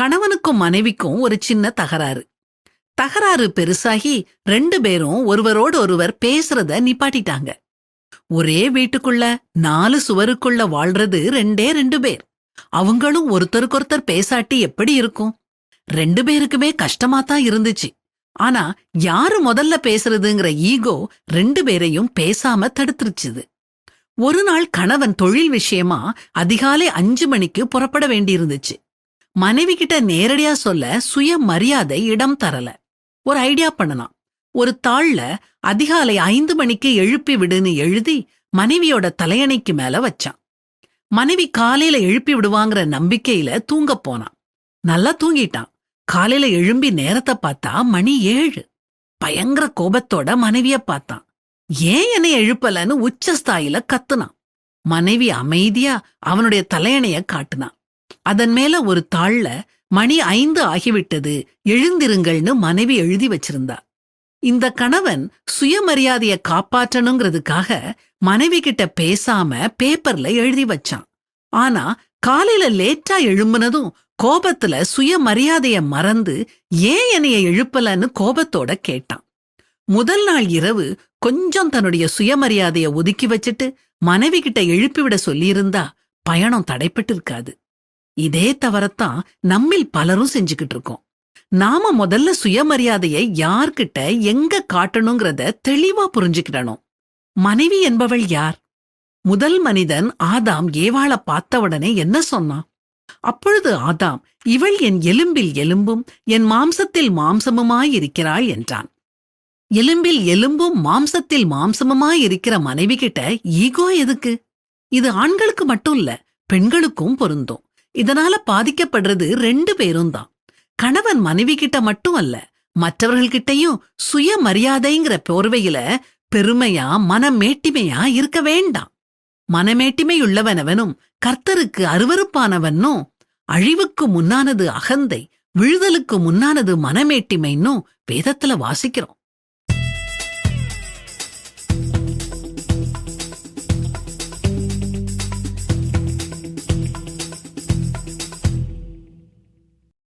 கணவனுக்கும் மனைவிக்கும் ஒரு சின்ன தகராறு. தகராறு பெருசாகி ரெண்டு பேரும் ஒருவரோடு ஒருவர் பேசுறத நிப்பாட்டிட்டாங்க. ஒரே வீட்டுக்குள்ள நாலு சுவருக்குள்ள வாழ்றது ரெண்டே ரெண்டு பேர். அவங்களும் ஒருத்தருக்கொருத்தர் பேசாட்டி எப்படி இருக்கும்? ரெண்டு பேருக்குமே கஷ்டமா தான் இருந்துச்சு. ஆனா யாரு முதல்ல பேசுறதுங்கிற ஈகோ ரெண்டு பேரையும் பேசாம தடுத்துருச்சுது. ஒரு நாள் கணவன் தொழில் விஷயமா அதிகாலை அஞ்சு மணிக்கு புறப்பட வேண்டியிருந்துச்சு. மனைவி கிட்ட நேரடியா சொல்ல சுய மரியாதை இடம் தரல. ஒரு ஐடியா பண்ணலாம். ஒரு தாள்ல அதிகாலை ஐந்து மணிக்கு எழுப்பி விடுன்னு எழுதி மனைவியோட தலையணைக்கு மேல வச்சான். மனைவி காலையில எழுப்பி விடுவாங்கிற நம்பிக்கையில தூங்க போனான். நல்லா தூங்கிட்டான். காலையில எழும்பி நேரத்தை பார்த்தா மணி ஏழு. பயங்கர கோபத்தோட மனைவிய பார்த்தான். ஏன் என்னை எழுப்பலன்னு உச்சஸ்தாயில கத்துனான். மனைவி அமைதியா அவனுடைய தலையணைய காட்டுனான் அதன் மேல ஒரு தாள்ல மணி ஐந்து ஆகிவிட்டது எழுந்திருங்கள்னு மனைவி எழுதி வச்சிருந்தா. இந்த கணவன் சுயமரியாதைய காப்பாற்றணுங்கிறதுக்காக மனைவி கிட்ட பேசாம பேப்பர்ல எழுதி வச்சான். ஆனா காலையில லேட்டா எழும்புனதும் கோபத்துல சுயமரியாதைய மறந்து ஏன் என்னைய எழுப்பலன்னு கோபத்தோட கேட்டான். முதல் நாள் இரவு கொஞ்சம் தன்னுடைய சுயமரியாதைய ஒதுக்கி வச்சுட்டு மனைவி கிட்ட எழுப்பிவிட சொல்லியிருந்தா பயணம் தடைப்பட்டு இருக்காது இதே தவறத்தான் நம்மில் பலரும் செஞ்சுக்கிட்டு இருக்கோம். நாம முதல்ல சுயமரியாதையை யார்கிட்ட எங்க காட்டணுங்கிறத தெளிவா புரிஞ்சுக்கிடணும். மனைவி என்பவள் யார்? முதல் மனிதன் ஆதாம் ஏவாள பார்த்தவுடனே என்ன சொன்னான்? அப்பொழுது ஆதாம் இவள் என் எலும்பில் எலும்பும் என் மாம்சத்தில் மாம்சமுமாயிருக்கிறாள் என்றான். எலும்பில் எலும்பும் மாம்சத்தில் மாம்சமுமாயிருக்கிற மனைவி கிட்ட ஈகோ எதுக்கு? இது ஆண்களுக்கு மட்டும் இல்ல பெண்களுக்கும் பொருந்தும். இதனால பாதிக்கப்படுறது ரெண்டு பேரும் தான் கணவன் மனைவி கிட்ட மட்டும் அல்ல மற்றவர்கள்கிட்டயும் சுயமரியாதைங்கிற போர்வையில பெருமையா மனமேட்டிமையா இருக்க வேண்டாம். மனமேட்டிமையுள்ளவனவனும் கர்த்தருக்கு அருவருப்பானவனும் அழிவுக்கு முன்னானது அகந்தை விழுதலுக்கு முன்னானது மனமேட்டிமைன்னும் வேதத்துல வாசிக்கிறோம்.